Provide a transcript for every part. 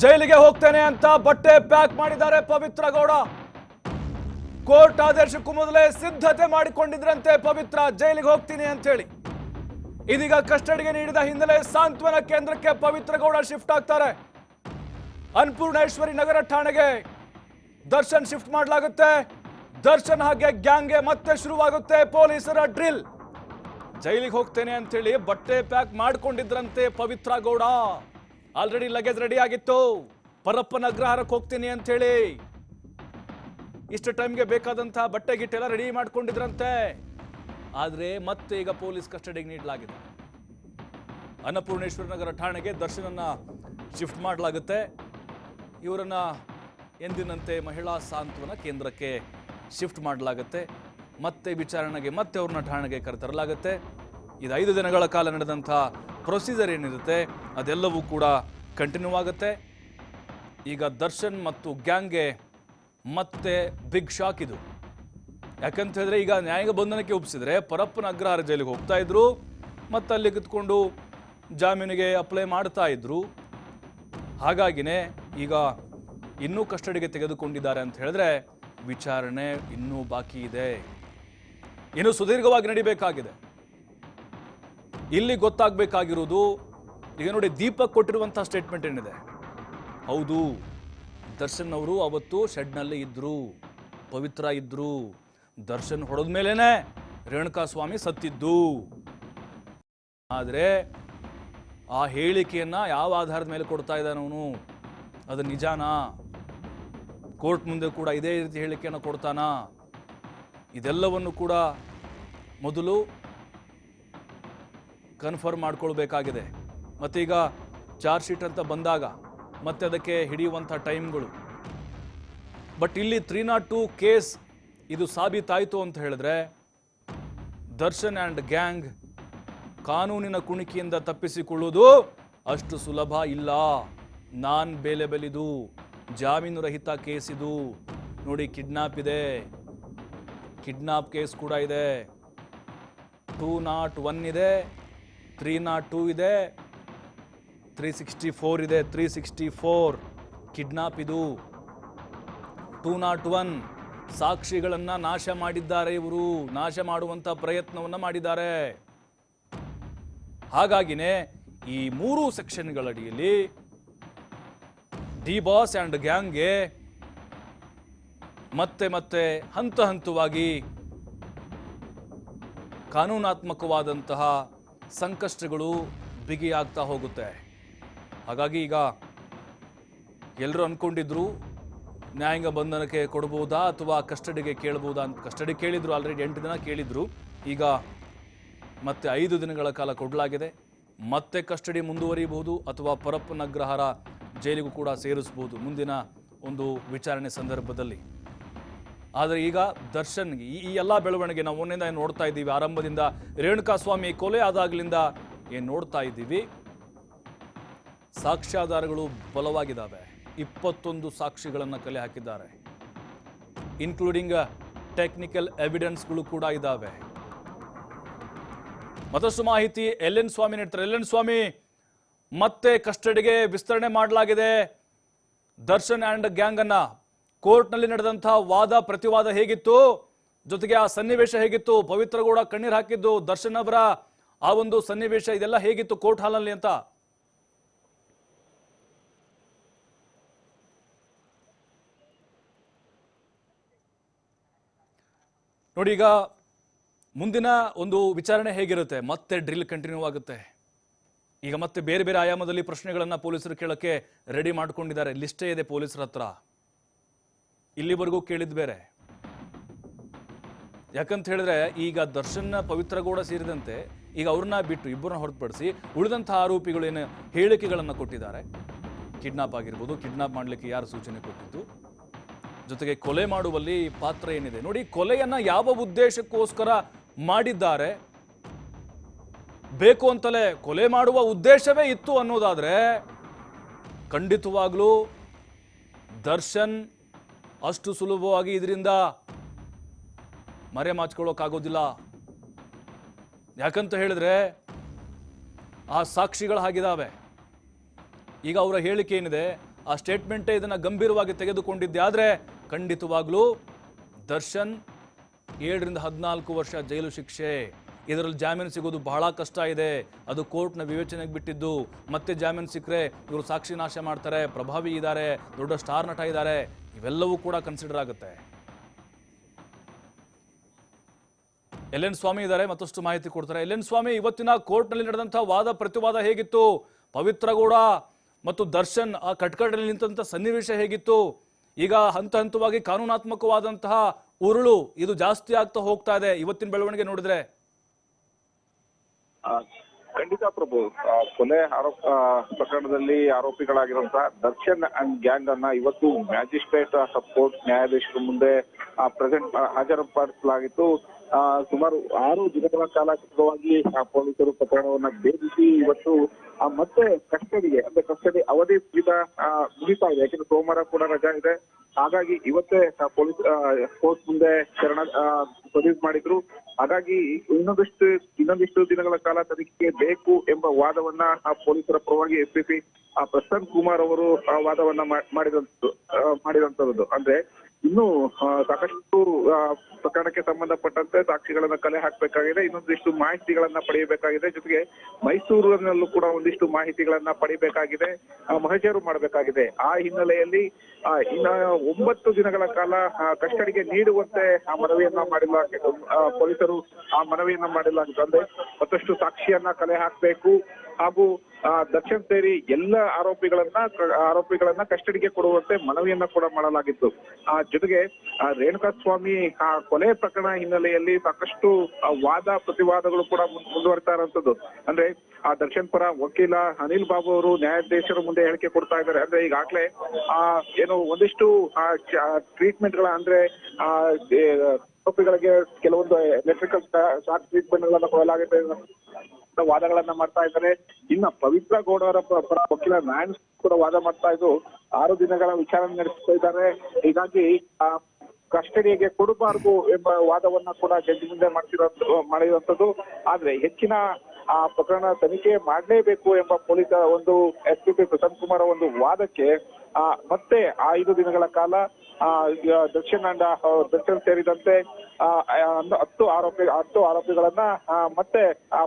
ಜೈಲಿಗೆ ಹೋಗ್ತೇನೆ ಅಂತ ಬಟ್ಟೆ ಪ್ಯಾಕ್ ಮಾಡಿದ್ದಾರೆ ಪವಿತ್ರ ಗೌಡ. ಕೋರ್ಟ್ ಆದೇಶಕ್ಕೂ ಮೊದಲೇ ಸಿದ್ಧತೆ ಮಾಡಿಕೊಂಡಿದ್ರಂತೆ ಪವಿತ್ರ, ಜೈಲಿಗೆ ಹೋಗ್ತೀನಿ ಅಂತ ಹೇಳಿ ಇದೀಗ ಕಸ್ಟಡಿಗೆ ನೀಡಿದ ಹಿನ್ನೆಲೆ ಸಾಂತ್ವನ ಕೇಂದ್ರಕ್ಕೆ ಪವಿತ್ರ ಗೌಡ ಶಿಫ್ಟ್ ಆಗ್ತಾರೆ. ಅನ್ಪೂರ್ಣೇಶ್ವರಿ ನಗರ ಠಾಣೆಗೆ ದರ್ಶನ್ ಶಿಫ್ಟ್ ಮಾಡಲಾಗುತ್ತೆ. ದರ್ಶನ್ ಹಾಗೆ ಗ್ಯಾಂಗ್ಗೆ ಮತ್ತೆ ಶುರುವಾಗುತ್ತೆ ಪೊಲೀಸರ ಡ್ರಿಲ್. ಜೈಲಿಗೆ ಹೋಗ್ತೇನೆ ಅಂತೇಳಿ ಬಟ್ಟೆ pack ಮಾಡಿಕೊಂಡಿದ್ರಂತೆ Pavithra Gowda. Already luggage ready ಆಗಿತ್ತು. ಪರಪ್ಪನ ಅಗ್ರಹಾರಕ್ಕೆ ಹೋಗ್ತೀನಿ ಅಂತೇಳಿ ಇಷ್ಟು ಟೈಮ್ಗೆ ಬೇಕಾದಂತಹ ಬಟ್ಟೆ ಗಿಟ್ಟೆಲ್ಲ ರೆಡಿ ಮಾಡ್ಕೊಂಡಿದ್ರಂತೆ. ಆದ್ರೆ ಮತ್ತೆ ಈಗ ಪೊಲೀಸ್ ಕಸ್ಟಡಿಗೆ ನೀಡಲಾಗಿದೆ. ಅನ್ನಪೂರ್ಣೇಶ್ವರ ನಗರ ಠಾಣೆಗೆ ದರ್ಶನನ್ನ ಶಿಫ್ಟ್ ಮಾಡಲಾಗುತ್ತೆ. ಇವರನ್ನ ಎಂದಿನಂತೆ ಮಹಿಳಾ ಸಾಂತ್ವನ ಕೇಂದ್ರಕ್ಕೆ ಶಿಫ್ಟ್ ಮಾಡಲಾಗುತ್ತೆ. ಮತ್ತೆ ವಿಚಾರಣೆಗೆ ಮತ್ತೆ ಅವ್ರನ್ನ ಠಾಣೆಗೆ ಕರೆತರಲಾಗುತ್ತೆ. ಇದು ಐದು ದಿನಗಳ ಕಾಲ ನಡೆದಂಥ ಪ್ರೊಸೀಜರ್ ಏನಿರುತ್ತೆ, ಅದೆಲ್ಲವೂ ಕೂಡ ಕಂಟಿನ್ಯೂ ಆಗುತ್ತೆ ಈಗ ದರ್ಶನ್ ಮತ್ತು ಗ್ಯಾಂಗ್ಗೆ ಮತ್ತೆ ಬಿಗ್ ಶಾಕ್ ಇದು. ಯಾಕಂತ ಹೇಳಿದ್ರೆ ಈಗ ನ್ಯಾಯಾಂಗ ಬಂಧನಕ್ಕೆ ಒಪ್ಪಿಸಿದ್ರೆ ಪರಪ್ಪನ ಅಗ್ರಹಾರ ಜೈಲಿಗೆ ಹೋಗ್ತಾ ಇದ್ರು, ಮತ್ತೆ ಅಲ್ಲಿ ಕಿತ್ಕೊಂಡು ಜಾಮೀನಿಗೆ ಅಪ್ಲೈ ಮಾಡ್ತಾ ಇದ್ರು. ಹಾಗಾಗಿನೇ ಈಗ ಇನ್ನೂ ಕಸ್ಟಡಿಗೆ ತೆಗೆದುಕೊಂಡಿದ್ದಾರೆ ಅಂತ ಹೇಳಿದ್ರೆ ವಿಚಾರಣೆ ಇನ್ನೂ ಬಾಕಿ ಇದೆ. ಇನ್ನು ಸುದೀರ್ಘವಾಗಿ ನಡಿಬೇಕಾಗಿದೆ. ಇಲ್ಲಿ ಗೊತ್ತಾಗಬೇಕಾಗಿರುವುದು ಈಗ ನೋಡಿ ದೀಪಕ್ ಕೊಟ್ಟಿರುವಂಥ ಸ್ಟೇಟ್ಮೆಂಟ್ ಏನಿದೆ? ಹೌದು, ದರ್ಶನ್ ಅವರು ಅವತ್ತು ಶೆಡ್ನಲ್ಲಿ ಇದ್ದರು ಪವಿತ್ರ ಇದ್ದರು ದರ್ಶನ್ ಹೊಡೆದ ಮೇಲೇ ರೇಣುಕಾ ಸ್ವಾಮಿ ಸತ್ತಿದ್ದು. ಆದರೆ ಆ ಹೇಳಿಕೆಯನ್ನು ಯಾವ ಆಧಾರದ ಮೇಲೆ ಕೊಡ್ತಾ ಇದ್ದಾನೆ ಅವನು? ಅದು ನಿಜಾನಾ? ಕೋರ್ಟ್ ಮುಂದೆ ಕೂಡ ಇದೇ ರೀತಿ ಹೇಳಿಕೆಯನ್ನು ಕೊಡ್ತಾನಾ? ಇದೆಲ್ಲವನ್ನು ಕೂಡ ಮೊದಲು ಕನ್ಫರ್ಮ್ ಮಾಡ್ಕೊಳ್ಬೇಕಾಗಿದೆ. ಮತ್ತೀಗ ಚಾರ್ಜ್ ಶೀಟ್ ಅಂತ ಬಂದಾಗ ಮತ್ತೆ ಅದಕ್ಕೆ ಹಿಡಿಯುವಂಥ ಟೈಮ್ಗಳು. ಬಟ್ ಇಲ್ಲಿ ತ್ರೀ ನಾಟ್ ಟು ಕೇಸ್ ಇದು ಸಾಬೀತಾಯಿತು ಅಂತ ಹೇಳಿದ್ರೆ ದರ್ಶನ್ ಆ್ಯಂಡ್ ಗ್ಯಾಂಗ್ ಕಾನೂನಿನ ಕುಣಿಕೆಯಿಂದ ತಪ್ಪಿಸಿಕೊಳ್ಳುವುದು ಅಷ್ಟು ಸುಲಭ ಇಲ್ಲ. ನಾನ್ ಬೇಲೆಬಲ್ ಇದು ಜಾಮೀನು ರಹಿತ ಕೇಸ್ ಇದು. ನೋಡಿ, ಕಿಡ್ನಾಪ್ ಇದೆ. ಕಿಡ್ನಾಪ್ ಕೇಸ್ ಕೂಡ ಇದೆ. ಟೂ ನಾಟ್ ಒನ್ ಇದೆ, ತ್ರೀ ನಾಟ್ ಟೂ ಇದೆ. ತ್ರೀ ಸಿಕ್ಸ್ಟಿ ಫೋರ್ ಇದೆ. ತ್ರೀ ಸಿಕ್ಸ್ಟಿ ಫೋರ್ ಕಿಡ್ನಾಪ್ ಇದು. ಟೂ ನಾಟ್ ಒನ್ ಸಾಕ್ಷಿಗಳನ್ನು ನಾಶ ಮಾಡಿದ್ದಾರೆ ಇವರು. ನಾಶ ಮಾಡುವಂಥ ಪ್ರಯತ್ನವನ್ನು ಮಾಡಿದ್ದಾರೆ. ಹಾಗಾಗಿನೇ ಈ ಮೂರು ಸೆಕ್ಷನ್ಗಳಡಿಯಲ್ಲಿ ಡಿ ಬಾಸ್ ಆ್ಯಂಡ್ ಗ್ಯಾಂಗ್ಗೆ ಮತ್ತೆ ಮತ್ತೆ ಹಂತ ಹಂತವಾಗಿ ಕಾನೂನಾತ್ಮಕವಾದಂತಹ ಸಂಕಷ್ಟಗಳು ಬಿಗಿಯಾಗ್ತಾ ಹೋಗುತ್ತೆ. ಹಾಗಾಗಿ ಈಗ ಎಲ್ಲರೂ ಅಂದ್ಕೊಂಡಿದ್ರು ನ್ಯಾಯಾಂಗ ಬಂಧನಕ್ಕೆ ಕೊಡ್ಬೋದಾ ಅಥವಾ ಕಸ್ಟಡಿಗೆ ಕೇಳ್ಬೋದಾ ಅಂತ ಕಸ್ಟಡಿ ಕೇಳಿದ್ರು ಆಲ್ರೆಡಿ ಎಂಟು ದಿನ ಕೇಳಿದ್ರು. ಈಗ ಮತ್ತೆ ಐದು ದಿನಗಳ ಕಾಲ ಕೊಡಲಾಗಿದೆ. ಮತ್ತೆ ಕಸ್ಟಡಿ ಮುಂದುವರಿಯಬಹುದು ಅಥವಾ ಪರಪ್ಪನ ಅಗ್ರಹಾರ ಜೈಲಿಗೂ ಕೂಡ ಸೇರಿಸಬಹುದು ಮುಂದಿನ ಒಂದು ವಿಚಾರಣೆ ಸಂದರ್ಭದಲ್ಲಿ. ಆದರೆ ಈಗ ದರ್ಶನ್ ಈ ಎಲ್ಲ ಬೆಳವಣಿಗೆ ನಾವು ಒಂದಿನಿಂದ ನೋಡ್ತಾ ಇದ್ದೀವಿ. ಆರಂಭದಿಂದ ರೇಣುಕಾ ಸ್ವಾಮಿ ಕೊಲೆ ಆದಾಗಲಿಂದ ಏನು ನೋಡ್ತಾ ಇದ್ದೀವಿ? ಸಾಕ್ಷ್ಯಾಧಾರಗಳು ಬಲವಾಗಿದ್ದಾವೆ. ಇಪ್ಪತ್ತೊಂದು ಸಾಕ್ಷಿಗಳನ್ನು ಕಲೆ ಹಾಕಿದ್ದಾರೆ. ಇನ್ಕ್ಲೂಡಿಂಗ್ ಟೆಕ್ನಿಕಲ್ ಎವಿಡೆನ್ಸ್ಗಳು ಕೂಡ ಇದ್ದಾವೆ. ಮತ್ತಷ್ಟು ಮಾಹಿತಿ ಎಲ್ ಎನ್ ಸ್ವಾಮಿ ನೀಡ್ತಾರೆ. ಎಲ್ ಎನ್ ಸ್ವಾಮಿ, ಮತ್ತೆ ಕಸ್ಟಡಿಗೆ ವಿಸ್ತರಣೆ ಮಾಡಲಾಗಿದೆ. ದರ್ಶನ್ ಆ್ಯಂಡ್ ಗ್ಯಾಂಗ್ ಅನ್ನ ಕೋರ್ಟ್ನಲ್ಲಿ ನಡೆದಂತಹ ವಾದ ಪ್ರತಿವಾದ ಹೇಗಿತ್ತು? ಜೊತೆಗೆ ಆ ಸನ್ನಿವೇಶ ಹೇಗಿತ್ತು? ಪವಿತ್ರಗೌಡ ಕಣ್ಣೀರು ಹಾಕಿದ್ದು ದರ್ಶನ್ ಅವರ ಆ ಒಂದು ಸನ್ನಿವೇಶ ಇದೆಲ್ಲ ಹೇಗಿತ್ತು ಕೋರ್ಟ್ ಹಾಲ್ನಲ್ಲಿ ಅಂತ? ನೋಡಿ, ಈಗ ಮುಂದಿನ ಒಂದು ವಿಚಾರಣೆ ಹೇಗಿರುತ್ತೆ? ಮತ್ತೆ ಡ್ರಿಲ್ ಕಂಟಿನ್ಯೂ ಆಗುತ್ತೆ. ಈಗ ಮತ್ತೆ ಬೇರೆ ಬೇರೆ ಆಯಾಮದಲ್ಲಿ ಪ್ರಶ್ನೆಗಳನ್ನು ಪೊಲೀಸರು ಕೇಳಕ್ಕೆ ರೆಡಿ ಮಾಡ್ಕೊಂಡಿದ್ದಾರೆ. ಲಿಸ್ಟೇ ಇದೆ ಪೊಲೀಸರ ಹತ್ರ. ಇಲ್ಲಿವರೆಗೂ ಕೇಳಿದ್ ಬೇರೆ. ಯಾಕಂತ ಹೇಳಿದ್ರೆ, ಈಗ ದರ್ಶನ್ ಪವಿತ್ರ ಗೌಡ ಸೇರಿದಂತೆ ಈಗ ಅವ್ರನ್ನ ಬಿಟ್ಟು ಇಬ್ಬರನ್ನ ಹೊರತುಪಡಿಸಿ ಉಳಿದಂತಹ ಆರೋಪಿಗಳು ಏನು ಹೇಳಿಕೆಗಳನ್ನು ಕೊಟ್ಟಿದ್ದಾರೆ? ಕಿಡ್ನಾಪ್ ಆಗಿರ್ಬೋದು, ಕಿಡ್ನಾಪ್ ಮಾಡಲಿಕ್ಕೆ ಯಾರು ಸೂಚನೆ ಕೊಟ್ಟಿದ್ದು? ಜೊತೆಗೆ ಕೊಲೆ ಮಾಡುವಲ್ಲಿ ಪಾತ್ರ ಏನಿದೆ? ನೋಡಿ, ಕೊಲೆಯನ್ನ ಯಾವ ಉದ್ದೇಶಕ್ಕೋಸ್ಕರ ಮಾಡಿದ್ದಾರೆ? ಬೇಕು ಅಂತಲೇ ಕೊಲೆ ಮಾಡುವ ಉದ್ದೇಶವೇ ಇತ್ತು ಅನ್ನೋದಾದ್ರೆ, ಖಂಡಿತವಾಗ್ಲೂ ದರ್ಶನ್ ಅಷ್ಟು ಸುಲಭವಾಗಿ ಇದರಿಂದ ಮರೆ ಮಾಚ್ಕೊಳ್ಳೋಕ್ಕಾಗೋದಿಲ್ಲ. ಯಾಕಂತ ಹೇಳಿದ್ರೆ, ಆ ಸಾಕ್ಷಿಗಳು ಹಾಗಿದ್ದಾವೆ ಈಗ ಅವರ ಹೇಳಿಕೆ ಏನಿದೆ? ಆ ಸ್ಟೇಟ್ಮೆಂಟೇ ಇದನ್ನು ಗಂಭೀರವಾಗಿ ತೆಗೆದುಕೊಂಡಿದ್ದೆ. ಆದರೆ ಖಂಡಿತವಾಗ್ಲೂ ದರ್ಶನ್ ಏಳರಿಂದ ಹದಿನಾಲ್ಕು ವರ್ಷ ಜೈಲು ಶಿಕ್ಷೆ. ಇದರಲ್ಲಿ ಜಾಮೀನು ಸಿಗೋದು ಬಹಳ ಕಷ್ಟ ಇದೆ. ಅದು ಕೋರ್ಟ್ನ ವಿವೇಚನೆಗೆ ಬಿಟ್ಟಿದ್ದು. ಮತ್ತೆ ಜಾಮೀನು ಸಿಕ್ಕರೆ ಇವರು ಸಾಕ್ಷಿ ನಾಶ ಮಾಡ್ತಾರೆ, ಪ್ರಭಾವಿ ಇದ್ದಾರೆ ದೊಡ್ಡ ಸ್ಟಾರ್ ನಟ ಇದ್ದಾರೆ ಇವೆಲ್ಲವೂ ಕೂಡ ಕನ್ಸಿಡರ್ ಆಗುತ್ತೆ. ಎಲ್ ಎನ್ ಸ್ವಾಮಿ ಇದ್ದಾರೆ ಮತ್ತಷ್ಟು ಮಾಹಿತಿ ಕೊಡ್ತಾರೆ. ಎಲ್ ಎನ್ ಸ್ವಾಮಿ, ಇವತ್ತಿನ ಕೋರ್ಟ್ನಲ್ಲಿ ನಡೆದಂತಹ ವಾದ ಪ್ರತಿವಾದ ಹೇಗಿತ್ತು? ಪವಿತ್ರಗೌಡ ಮತ್ತು ದರ್ಶನ್ ಆ ಕಟ್ಕಡಲ್ಲಿ ನಿಂತಹ ಸನ್ನಿವೇಶ ಹೇಗಿತ್ತು? ಈಗ ಹಂತ ಹಂತವಾಗಿ ಕಾನೂನಾತ್ಮಕವಾದಂತಹ ಉರುಳು ಇದು ಜಾಸ್ತಿ ಆಗ್ತಾ ಹೋಗ್ತಾ ಇದೆ. ಇವತ್ತಿನ ಬೆಳವಣಿಗೆ ನೋಡಿದ್ರೆ. ಖಂಡಿತ ಪ್ರಭು. ಕೊನೆ ಕೊಲೆ ಆರೋಪ ಪ್ರಕರಣದಲ್ಲಿ ಆರೋಪಿಗಳಾಗಿರುವಂತಹ ದರ್ಶನ್ ಅಂಡ್ ಗ್ಯಾಂಗ್ ಅನ್ನ ಇವತ್ತು ಮ್ಯಾಜಿಸ್ಟ್ರೇಟ್ ಸಪೋರ್ಟ್ ನ್ಯಾಯಾಧೀಶರ ಮುಂದೆ ಪ್ರೆಸೆಂಟ್ ಹಾಜರುಪಡಿಸಲಾಗಿತ್ತು. ಸುಮಾರು ಆರು ದಿನಗಳ ಕಾಲ ಕೃತವಾಗಿ ಪೊಲೀಸರು ಪ್ರಕರಣವನ್ನ ಭೇದಿಸಿ ಇವತ್ತು ಮತ್ತೆ ಕಸ್ಟಡಿಗೆ ಅಂದ್ರೆ ಕಸ್ಟಡಿ ಅವಧಿ ಆ, ಮುಗಿತಾ ಇದೆ. ಯಾಕಂದ್ರೆ ಸೋಮವಾರ ಕೂಡ ರಜಾ ಇದೆ. ಹಾಗಾಗಿ ಇವತ್ತೇ ಪೊಲೀಸ್ ಕೋರ್ಟ್ ಮುಂದೆ ಶರಣ ಪ್ರೊಡ್ಯೂಸ್ ಮಾಡಿದ್ರು. ಹಾಗಾಗಿ ಇನ್ನೊಂದಷ್ಟು ಇನ್ನೊಂದಿಷ್ಟು ದಿನಗಳ ಕಾಲ ತನಿಖೆಗೆ ಬೇಕು ಎಂಬ ವಾದವನ್ನ ಆ ಪೊಲೀಸರ ಪರವಾಗಿ ಎಸ್ ಪಿ ಪ್ರಸನ್ನ ಕುಮಾರ್ ಅವರು ವಾದವನ್ನ ಮಾಡಿದಂತ ಮಾಡಿದಂತದ್ದು. ಅಂದ್ರೆ ಇನ್ನು ಸಾಕಷ್ಟು ಪ್ರಕರಣಕ್ಕೆ ಸಂಬಂಧಪಟ್ಟಂತೆ ಸಾಕ್ಷಿಗಳನ್ನ ಕಲೆ ಹಾಕಬೇಕಾಗಿದೆ ಇನ್ನೊಂದಿಷ್ಟು ಮಾಹಿತಿಗಳನ್ನ ಪಡೆಯಬೇಕಾಗಿದೆ. ಜೊತೆಗೆ ಮೈಸೂರಿನಲ್ಲೂ ಕೂಡ ಒಂದಿಷ್ಟು ಮಾಹಿತಿಗಳನ್ನ ಪಡಿಬೇಕಾಗಿದೆ ಆ, ಮಹಜರು ಮಾಡಬೇಕಾಗಿದೆ. ಆ ಹಿನ್ನೆಲೆಯಲ್ಲಿ ಇನ್ನ ಒಂಬತ್ತು ದಿನಗಳ ಕಾಲ ಕಸ್ಟಡಿಗೆ ನೀಡುವಂತೆ ಆ ಮನವಿಯನ್ನ ಮಾಡಿಲ್ಲ ಪೊಲೀಸರು ಆ ಮನವಿಯನ್ನ ಮಾಡಿಲ್ಲ ಅಂತಂದ್ರೆ ಮತ್ತಷ್ಟು ಸಾಕ್ಷಿಯನ್ನ ಕಲೆ ಹಾಕಬೇಕು. ಹಾಗೂ ಆ, ದರ್ಶನ್ ಸೇರಿ ಎಲ್ಲ ಆರೋಪಿಗಳನ್ನ ಆರೋಪಿಗಳನ್ನ ಕಸ್ಟಡಿಗೆ ಕೊಡುವಂತೆ ಮನವಿಯನ್ನ ಕೂಡ ಮಾಡಲಾಗಿತ್ತು. ಆ ಜೊತೆಗೆ ಆ, ರೇಣುಕಾ ಸ್ವಾಮಿ ಆ ಕೊಲೆ ಪ್ರಕರಣ ಹಿನ್ನೆಲೆಯಲ್ಲಿ ಸಾಕಷ್ಟು ವಾದ ಪ್ರತಿವಾದಗಳು ಕೂಡ ಮುಂದುವರಿತಾ ಇರುವಂತದ್ದು ಅಂದ್ರೆ ಆ ದರ್ಶನ್ ಪರ ವಕೀಲ ಅನಿಲ್ ಬಾಬು ಅವರು ನ್ಯಾಯಾಧೀಶರ ಮುಂದೆ ಹೇಳಿಕೆ ಕೊಡ್ತಾ ಇದ್ದಾರೆ. ಅಂದ್ರೆ ಈಗಾಗ್ಲೇ ಆ ಏನು ಒಂದಿಷ್ಟು ಟ್ರೀಟ್ಮೆಂಟ್ಗಳ ಅಂದ್ರೆ ಆ ಆರೋಪಿಗಳಿಗೆ ಕೆಲವೊಂದು ಎಲೆಕ್ಟ್ರಿಕಲ್ ಶಾಕ್ ಟ್ರೀಟ್ಮೆಂಟ್ ಗಳನ್ನ ಕೊಡಲಾಗುತ್ತೆ ವಾದಗಳನ್ನ ಮಾಡ್ತಾ ಇದ್ದಾರೆ. ಇನ್ನ ಪವಿತ್ರ ಗೌಡ ಅವರ ಪರ ವಕೀಲ ಕೂಡ ವಾದ ಮಾಡ್ತಾ ಇದ್ದು ಆರು ದಿನಗಳ ವಿಚಾರಣೆ ನಡೆಸ್ತಾ ಇದ್ದಾರೆ. ಹೀಗಾಗಿ ಕಸ್ಟಡಿಗೆ ಕೊಡಬಾರದು ಎಂಬ ವಾದವನ್ನ ಕೂಡ ಜಡ್ಜಿ ಮುಂದೆ ಮಾಡ್ತಿರೋ ಮಾಡಿರುವಂತದ್ದು ಆದ್ರೆ ಹೆಚ್ಚಿನ, ಆ, ಪ್ರಕರಣ ತನಿಖೆ ಮಾಡಲೇಬೇಕು ಎಂಬ ಪೊಲೀಸರ ಒಂದು S P P Prasanna Kumar ಒಂದು ವಾದಕ್ಕೆ ಮತ್ತೆ ಐದು ದಿನಗಳ ಕಾಲ, ಆ ದಕ್ಷಿಣ ದಕ್ಷಿಣ ಸೇರಿದಂತೆ ಹತ್ತು ಆರೋಪಿ ಹತ್ತು ಆರೋಪಿಗಳನ್ನ ಮತ್ತೆ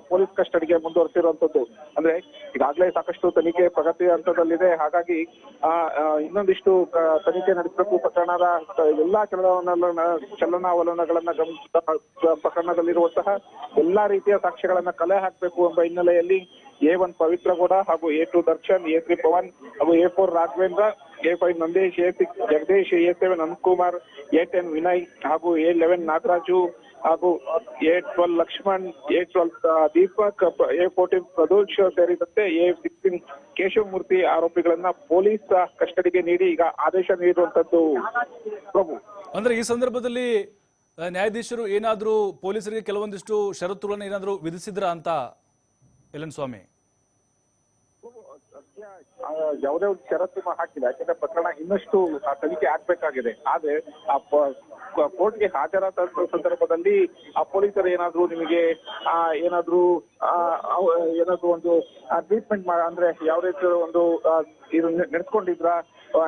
ಪೊಲೀಸ್ ಕಸ್ಟಡಿಗೆ ಮುಂದುವರೆಸಿರುವಂತದ್ದು ಅಂದ್ರೆ ಈಗಾಗಲೇ ಸಾಕಷ್ಟು ತನಿಖೆ ಪ್ರಗತಿ ಹಂತದಲ್ಲಿದೆ. ಹಾಗಾಗಿ ಆ, ಇನ್ನೊಂದಿಷ್ಟು ತನಿಖೆ ನಡೆಸಬೇಕು ಪ್ರಕರಣದ ಎಲ್ಲಾ ಚಲನವಲನ ಚಲನಾವಲನಗಳನ್ನ ಪ್ರಕರಣದಲ್ಲಿರುವಂತಹ ಎಲ್ಲಾ ರೀತಿಯ ಸಾಕ್ಷ್ಯಗಳನ್ನ ಕಲೆ ಹಾಕಬೇಕು ಎಂಬ ಹಿನ್ನೆಲೆಯಲ್ಲಿ ಎ ಒನ್ ಪವಿತ್ರ ಗೌಡ ಹಾಗೂ A two Darshan A three Pavan ಹಾಗೂ A four Raghavendra A five Nandish, A six Jagadish, A seven Anantakumar A ten Vinay ಹಾಗೂ ಎ ಲೆವೆನ್ ನಾಗರಾಜು ಹಾಗೂ A twelve Lakshman, A twelve Deepak A fourteen Pradosh ಸೇರಿದಂತೆ A sixteen Keshavamurthy ಆರೋಪಿಗಳನ್ನ police ಕಸ್ಟಡಿಗೆ ನೀಡಿ ಈಗ ಆದೇಶ ನೀಡುವಂತದ್ದು ಪ್ರಭು. ಅಂದ್ರೆ ಈ ಸಂದರ್ಭದಲ್ಲಿ ನ್ಯಾಯಾಧೀಶರು ಏನಾದರೂ ಪೊಲೀಸರಿಗೆ ಕೆಲವೊಂದಿಷ್ಟು ಷರತ್ತುಗಳನ್ನು ಏನಾದರೂ ವಿಧಿಸಿದ್ರ ಅಂತ, ಎಲ್ ಸ್ವಾಮಿ? ಯಾವುದೇ ಒಂದು ಷರತ್ತು ಹಾಕಿಲ್ಲ. ಯಾಕಂದ್ರೆ ಪ್ರಕರಣ ಇನ್ನಷ್ಟು ತನಿಖೆ ಆಗ್ಬೇಕಾಗಿದೆ. ಆದ್ರೆ ಆ ಕೋರ್ಟ್ಗೆ ಹಾಜರಾದ ಸಂದರ್ಭದಲ್ಲಿ ಆ ಪೊಲೀಸರು ಏನಾದ್ರು ನಿಮಗೆ, ಆ, ಏನಾದ್ರೂ ಏನಾದ್ರು ಒಂದು ಟ್ರೀಟ್ಮೆಂಟ್ ಅಂದ್ರೆ ಯಾವ ರೀತಿ ಒಂದು ಇದು ನಡೆಸ್ಕೊಂಡಿದ್ರ?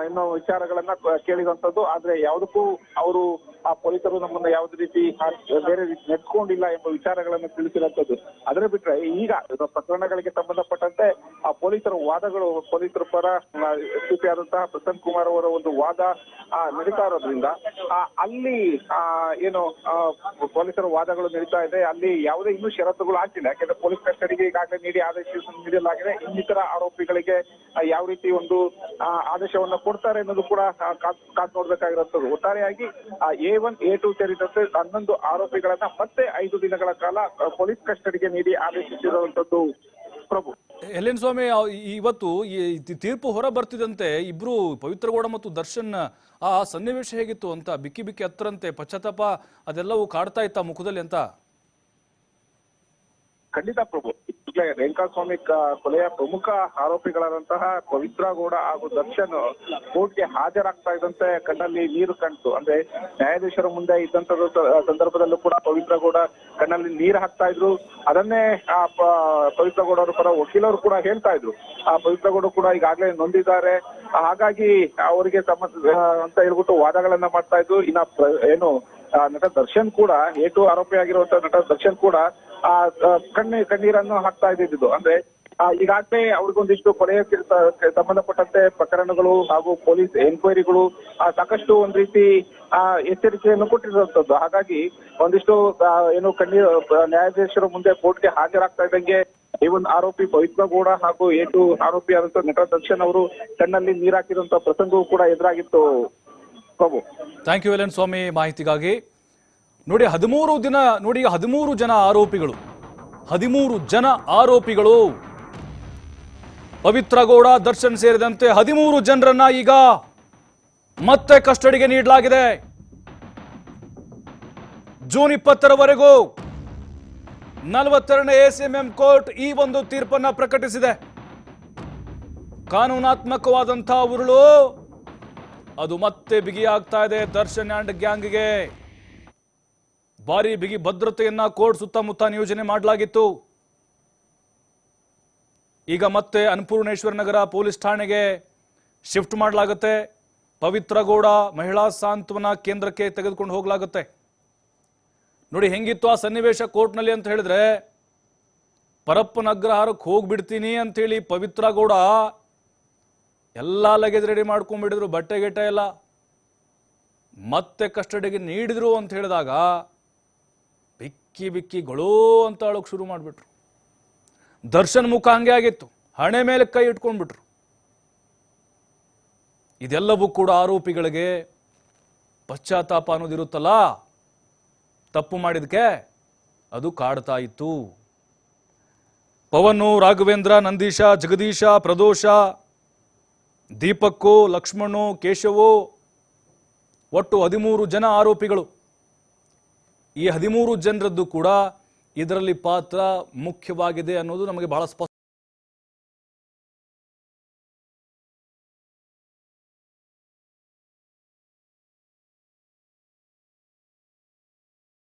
ಇನ್ನೂ ವಿಚಾರಗಳನ್ನ ಕೇಳಿದಂತದ್ದು ಆದ್ರೆ ಯಾವುದಕ್ಕೂ ಅವರು ಆ ಪೊಲೀಸರು ನಮ್ಮನ್ನ ಯಾವುದೇ ರೀತಿ ಬೇರೆ ರೀತಿ ನೆಟ್ಕೊಂಡಿಲ್ಲ ಎಂಬ ವಿಚಾರಗಳನ್ನು ತಿಳಿಸಿರುವಂತದ್ದು ಅದರ ಬಿಟ್ರೆ ಈಗ ಪ್ರಕರಣಗಳಿಗೆ ಸಂಬಂಧಪಟ್ಟಂತೆ ಆ ಪೊಲೀಸರ ವಾದಗಳು, ಪೊಲೀಸರ ಪರ ಆದಂತಹ ಪ್ರಸನ್ನ ಕುಮಾರ್ ಅವರ ಒಂದು ವಾದ ನಡೀತಾ ಇರೋದ್ರಿಂದ ಅಲ್ಲಿ ಏನು ಪೊಲೀಸರ ವಾದಗಳು ನಡೀತಾ ಇದೆ. ಅಲ್ಲಿ ಯಾವುದೇ ಇನ್ನೂ ಷರತ್ತುಗಳು ಆಗ್ತಿಲ್ಲ ಯಾಕಂದ್ರೆ ಪೊಲೀಸ್ ಕಸ್ಟಡಿಗೆ ಈಗಾಗಲೇ ನೀಡಿ ಆದೇಶ ನೀಡಲಾಗಿದೆ ಇನ್ನಿತರ ಆರೋಪಿಗಳಿಗೆ ಯಾವ ರೀತಿ ಒಂದು ಆದೇಶವನ್ನ ಕೊಡ್ತಾರೆ ಅನ್ನೋದು ಕೂಡ ಆ, ಕಾದ್ ನೋಡ್ಬೇಕಾಗಿರುತ್ತದೆ ಒಟ್ಟಾರೆಯಾಗಿ ಎ ಒನ್ ಎ ಟು ಸೇರಿದಂತೆ ಹನ್ನೊಂದು ಆರೋಪಿಗಳನ್ನ ಮತ್ತೆ ಐದು ದಿನಗಳ ಕಾಲ ಪೊಲೀಸ್ ಕಸ್ಟಡಿಗೆ ನೀಡಿ ಆದೇಶಿಸಿರುವಂತದ್ದು ಪ್ರಭು. ಎಲ್ ಎನ್ ಸ್ವಾಮಿ ಇವತ್ತು ಈ ತೀರ್ಪು ಹೊರ ಬರ್ತಿದಂತೆ ಇಬ್ರು ಪವಿತ್ರಗೌಡ ಮತ್ತು ದರ್ಶನ್ ಆ ಸನ್ನಿವೇಶ ಹೇಗಿತ್ತು ಅಂತ ಬಿಕ್ಕಿ ಬಿಕ್ಕಿ ಹತ್ತರಂತೆ ಪಶ್ಚಾತ್ತಾಪ ಅದೆಲ್ಲವೂ ಕಾಡ್ತಾ ಇತ್ತ ಮುಖದಲ್ಲಿ ಅಂತ? ಖಂಡಿತ ಪ್ರಭು. ಈಗಲೇ ರೇಣುಕಾಸ್ವಾಮಿ ಕೊಲೆಯ ಪ್ರಮುಖ ಆರೋಪಿಗಳಾದಂತಹ ಪವಿತ್ರ ಗೌಡ ಹಾಗೂ ದರ್ಶನ್ ಕೋರ್ಟ್ಗೆ ಹಾಜರಾಗ್ತಾ ಇದ್ದಂತೆ ಕಣ್ಣಲ್ಲಿ ನೀರು ಕಾಣ್ತು ಅಂದ್ರೆ ನ್ಯಾಯಾಧೀಶರ ಮುಂದೆ ಇದ್ದಂತ ಸಂದರ್ಭದಲ್ಲೂ ಕೂಡ ಪವಿತ್ರ ಗೌಡ ಕಣ್ಣಲ್ಲಿ ನೀರು ಹಾಕ್ತಾ ಇದ್ರು. ಅದನ್ನೇ ಆ ಪವಿತ್ರ ಗೌಡ ಅವರ ಪರ ವಕೀಲರು ಕೂಡ ಹೇಳ್ತಾ ಇದ್ರು. ಆ ಪವಿತ್ರ ಗೌಡ ಕೂಡ ಈಗಾಗಲೇ ನೊಂದಿದ್ದಾರೆ. ಹಾಗಾಗಿ ಅವರಿಗೆ ತಮ್ಮ ಅಂತ ಹೇಳ್ಬಿಟ್ಟು ವಾದಗಳನ್ನ ಮಾಡ್ತಾ ಇದ್ರು. ಇನ್ನ ಏನು ನಟ ದರ್ಶನ್ ಕೂಡ ಏಟು ಆರೋಪಿಯಾಗಿರುವಂತ ನಟ ದರ್ಶನ್ ಕೂಡ ಆ ಕಣ್ಣು ಕಣ್ಣಿ ಕಣ್ಣೀರನ್ನು ಹಾಕ್ತಾ ಇದ್ದಿದ್ದು. ಅಂದ್ರೆ ಈಗಾಗಲೇ ಅವ್ರಿಗೊಂದಿಷ್ಟು ಕೊಲೆಯ ಸಂಬಂಧಪಟ್ಟಂತೆ ಪ್ರಕರಣಗಳು ಹಾಗೂ ಪೊಲೀಸ್ ಎನ್ಕ್ವೈರಿಗಳು ಸಾಕಷ್ಟು ಒಂದ್ ರೀತಿ, ಆ, ಎಚ್ಚರಿಕೆಯನ್ನು ಕೊಟ್ಟಿರುವಂತದ್ದು. ಹಾಗಾಗಿ ಒಂದಿಷ್ಟು ಏನು ಕಣ್ಣೀರು ನ್ಯಾಯಾಧೀಶರ ಮುಂದೆ ಕೋರ್ಟ್ಗೆ ಹಾಜರಾಗ್ತಾ ಇದ್ದಂಗೆ ಈ ಒಂದು ಆರೋಪಿ ಪವಿತ್ರ ಗೌಡ ಹಾಗೂ ಏಟು ಆರೋಪಿ ಆದಂತ ನಟ ದರ್ಶನ್ ಅವರು ಕಣ್ಣಲ್ಲಿ ನೀರಾಕಿರುವಂತ ಪ್ರಸಂಗವೂ ಕೂಡ ಎದುರಾಗಿತ್ತು. ಪ್ರಭು ಥ್ಯಾಂಕ್ ಯು ಎಲನ್ ಸ್ವಾಮಿ ಮಾಹಿತಿಗಾಗಿ. ನೋಡಿ, ಹದಿಮೂರು ದಿನ, ನೋಡಿ, ಹದಿಮೂರು ಜನ ಆರೋಪಿಗಳು. ಹದಿಮೂರು ಜನ ಆರೋಪಿಗಳು. ಪವಿತ್ರ ಗೌಡ, ದರ್ಶನ್ ಸೇರಿದಂತೆ ಹದಿಮೂರು ಜನರನ್ನ ಈಗ ಮತ್ತೆ ಕಸ್ಟಡಿಗೆ ನೀಡಲಾಗಿದೆ. ಜೂನ್ ಇಪ್ಪತ್ತರವರೆಗೂ ನಲವತ್ತೆರಡನೇ ಎಸಿಎಂಎಂ ಕೋರ್ಟ್ ಈ ಒಂದು ತೀರ್ಪನ್ನ ಪ್ರಕಟಿಸಿದೆ. ಕಾನೂನಾತ್ಮಕವಾದಂತಹ ಉರುಳು. ಅದು ಮತ್ತೆ ಬಿಗಿಯಾಗ್ತಾ ಇದೆ ದರ್ಶನ್ ಆ್ಯಂಡ್ ಗ್ಯಾಂಗ್ಗೆ. ಭಾರಿ ಬಿಗಿ ಭದ್ರತೆಯನ್ನ ಕೋರ್ಟ್ ಸುತ್ತಮುತ್ತ ನಿಯೋಜನೆ ಮಾಡಲಾಗಿತ್ತು. ಈಗ ಮತ್ತೆ ಅನ್ನಪೂರ್ಣೇಶ್ವರ ನಗರ ಪೊಲೀಸ್ ಠಾಣೆಗೆ ಶಿಫ್ಟ್ ಮಾಡಲಾಗುತ್ತೆ. ಪವಿತ್ರ ಗೌಡ ಮಹಿಳಾ ಸಾಂತ್ವನ ಕೇಂದ್ರಕ್ಕೆ ತೆಗೆದುಕೊಂಡು ಹೋಗಲಾಗುತ್ತೆ. ನೋಡಿ ಹೆಂಗಿತ್ತು ಆ ಸನ್ನಿವೇಶ ಕೋರ್ಟ್ನಲ್ಲಿ ಅಂತ ಹೇಳಿದ್ರೆ, ಪರಪ್ಪನ ಅಗ್ರಹಾರಕ್ಕೆ ಹೋಗ್ಬಿಡ್ತೀನಿ ಅಂತೇಳಿ ಪವಿತ್ರ ಗೌಡ ಎಲ್ಲ ಲಗೇಜ್ ರೆಡಿ ಮಾಡ್ಕೊಂಡ್ಬಿಟ್ಟಿದ್ರು ಬಟ್ಟೆ ಗಿಟ್ಟೆ ಎಲ್ಲ. ಮತ್ತೆ ಕಸ್ಟಡಿಗೆ ನೀಡಿದ್ರು ಅಂತ ಹೇಳಿದಾಗ ಬಿಕ್ಕಿ ಬಿಕ್ಕಿ ಗೊಳೋ ಅಂತ ಅಳೋಕೆ ಶುರು ಮಾಡಿಬಿಟ್ರು. ದರ್ಶನ್ ಮುಖ ಹಂಗೆ ಆಗಿತ್ತು, ಹಣೆ ಮೇಲೆ ಕೈ ಇಟ್ಕೊಂಡ್ಬಿಟ್ರು. ಇದೆಲ್ಲವೂ ಕೂಡ ಆರೋಪಿಗಳಿಗೆ ಪಶ್ಚಾತ್ತಾಪ ಅನ್ನೋದಿರುತ್ತಲ್ಲ ತಪ್ಪು ಮಾಡಿದಕ್ಕೆ ಅದು ಕಾಡ್ತಾ ಇತ್ತು. ಪವನು, ರಾಘವೇಂದ್ರ, ನಂದೀಶ, ಜಗದೀಶ, ಪ್ರದೋಷ ದೀಪಕ್ಕು, ಲಕ್ಷ್ಮಣು, ಕೇಶವು, ಒಟ್ಟು ಹದಿಮೂರು ಜನ ಆರೋಪಿಗಳು. ಈ ಹದಿಮೂರು ಜನರದ್ದು ಕೂಡ ಇದರಲ್ಲಿ ಪಾತ್ರ ಮುಖ್ಯವಾಗಿದೆ ಅನ್ನೋದು ನಮಗೆ ಬಹಳ ಸ್ಪಷ್ಟ